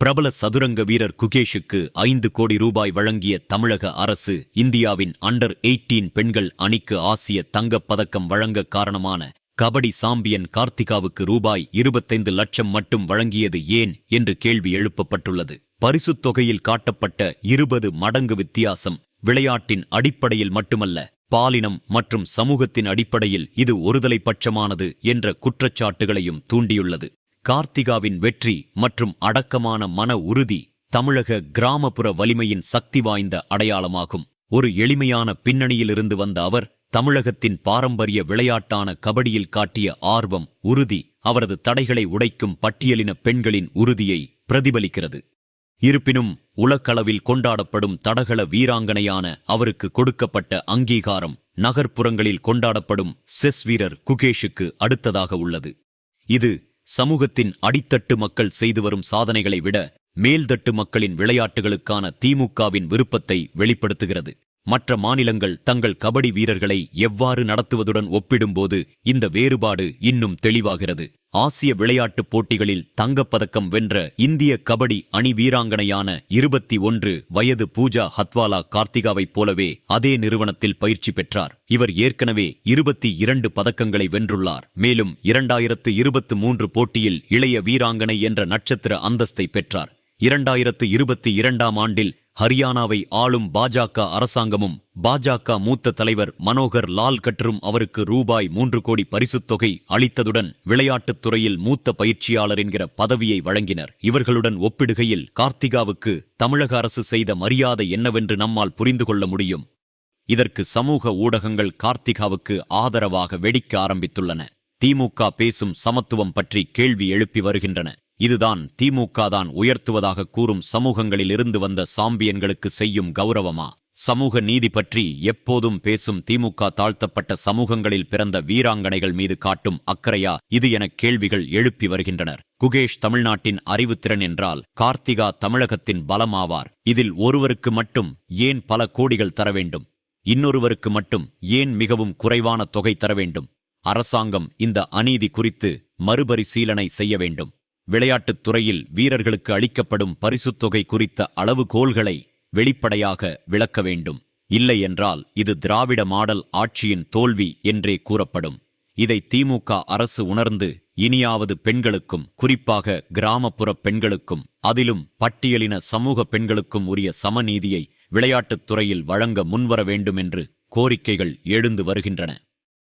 பிரபல சதுரங்க வீரர் குகேஷுக்கு ஐந்து கோடி ரூபாய் வழங்கிய தமிழக அரசு இந்தியாவின் அண்டர் 18 பெண்கள் அணிக்கு ஆசிய தங்கப் பதக்கம் வழங்க காரணமான கபடி சாம்பியன் கார்த்திகாவுக்கு ரூபாய் இருபத்தைந்து லட்சம் மட்டும் வழங்கியது ஏன் என்று கேள்வி எழுப்பப்பட்டுள்ளது. பரிசுத் தொகையில் காட்டப்பட்ட இருபது மடங்கு வித்தியாசம் விளையாட்டின் அடிப்படையில் மட்டுமல்ல பாலினம் மற்றும் சமூகத்தின் அடிப்படையில் இது ஒருதலை பட்சமானது என்ற குற்றச்சாட்டுகளையும் தூண்டியுள்ளது. கார்த்திகாவின் வெற்றி மற்றும் அடக்கமான மன உறுதி தமிழக கிராமப்புற வலிமையின் சக்தி வாய்ந்த அடையாளமாகும். ஒரு எளிமையான பின்னணியிலிருந்து வந்த அவர் தமிழகத்தின் பாரம்பரிய விளையாட்டான கபடியில் காட்டிய ஆர்வம் உறுதி அவரது தடைகளை உடைக்கும் பட்டியலின பெண்களின் உறுதியை பிரதிபலிக்கிறது. இருப்பினும் உலகளவில் கொண்டாடப்படும் தடகள வீராங்கனையான அவருக்கு கொடுக்கப்பட்ட அங்கீகாரம் நகர்ப்புறங்களில் கொண்டாடப்படும் செஸ் வீரர் குகேஷுக்கு அடுத்ததாக உள்ளது. இது சமூகத்தின் அடித்தட்டு மக்கள் செய்து வரும் சாதனைகளை விட மேல்தட்டு மக்களின் விளையாட்டுகளுக்கான திமுகவின் விருப்பத்தை வெளிப்படுத்துகிறது. மற்ற மாநிலங்கள் தங்கள் கபடி வீரர்களை எவ்வாறு நடத்துவதுடன் ஒப்பிடும்போது இந்த வேறுபாடு இன்னும் தெளிவாகிறது. ஆசிய விளையாட்டுப் போட்டிகளில் தங்கப்பதக்கம் வென்ற இந்திய கபடி அணி வீராங்கனையான இருபத்தி ஒன்று வயது பூஜா ஹத்வாலா கார்த்திகாவைப் போலவே அதே நிறுவனத்தில் பயிற்சி பெற்றார். இவர் ஏற்கனவே இருபத்தி இரண்டு பதக்கங்களை வென்றுள்ளார். மேலும் இரண்டாயிரத்து இருபத்து மூன்று போட்டியில் இளைய வீராங்கனை என்ற நட்சத்திர அந்தஸ்தை பெற்றார். இரண்டாயிரத்து இருபத்தி இரண்டாம் ஆண்டில் ஹரியானாவை ஆளும் பாஜக அரசாங்கமும் பாஜக மூத்த தலைவர் மனோகர் லால் கட்டரும் அவருக்கு ரூபாய் மூன்று கோடி பரிசுத் தொகை அளித்ததுடன் விளையாட்டுத் துறையில் மூத்த பயிற்சியாளர் என்கிற பதவியை வழங்கினர். இவர்களுடன் ஒப்பிடுகையில் கார்த்திகாவுக்கு தமிழக அரசு செய்த மரியாதை என்னவென்று நம்மால் புரிந்து கொள்ள முடியும். இதற்கு சமூக ஊடகங்கள் கார்த்திகாவுக்கு ஆதரவாக வெடிக்க ஆரம்பித்துள்ளன. திமுக பேசும் சமத்துவம் பற்றி கேள்வி எழுப்பி வருகின்றன. இதுதான் திமுக தான் உயர்த்துவதாக கூறும் சமூகங்களில் இருந்து வந்த சாம்பியன்களுக்கு செய்யும் கௌரவமா? சமூக நீதி பற்றி எப்போதும் பேசும் திமுக தாழ்த்தப்பட்ட சமூகங்களில் பிறந்த வீராங்கனைகள் மீது காட்டும் அக்கறையா? இது என கேள்விகள் எழுப்பி வருகின்றனர். குகேஷ் தமிழ்நாட்டின் அறிவுத்திறன் என்றால் கார்த்திகா தமிழகத்தின் பலமாவார். இதில் ஒருவருக்கு மட்டும் ஏன் பல கோடிகள் தர வேண்டும்? இன்னொருவருக்கு மட்டும் ஏன் மிகவும் குறைவான தொகை தர வேண்டும்? அரசாங்கம் இந்த அநீதி குறித்து மறுபரிசீலனை செய்ய வேண்டும். விளையாட்டுத் துறையில் வீரர்களுக்கு அளிக்கப்படும் பரிசுத்தொகை குறித்த அளவுகோல்களை வெளிப்படையாக விளக்க வேண்டும். இல்லையென்றால் இது திராவிட மாடல் ஆட்சியின் தோல்வி என்றே கூறப்படும். இதை திமுக அரசு உணர்ந்து இனியாவது பெண்களுக்கும் குறிப்பாக கிராமப்புற பெண்களுக்கும் அதிலும் பட்டியலின சமூக பெண்களுக்கும் உரிய சமநீதியை விளையாட்டுத் துறையில் வழங்க முன்வர வேண்டும் என்று கோரிக்கைகள் எழுந்து வருகின்றன.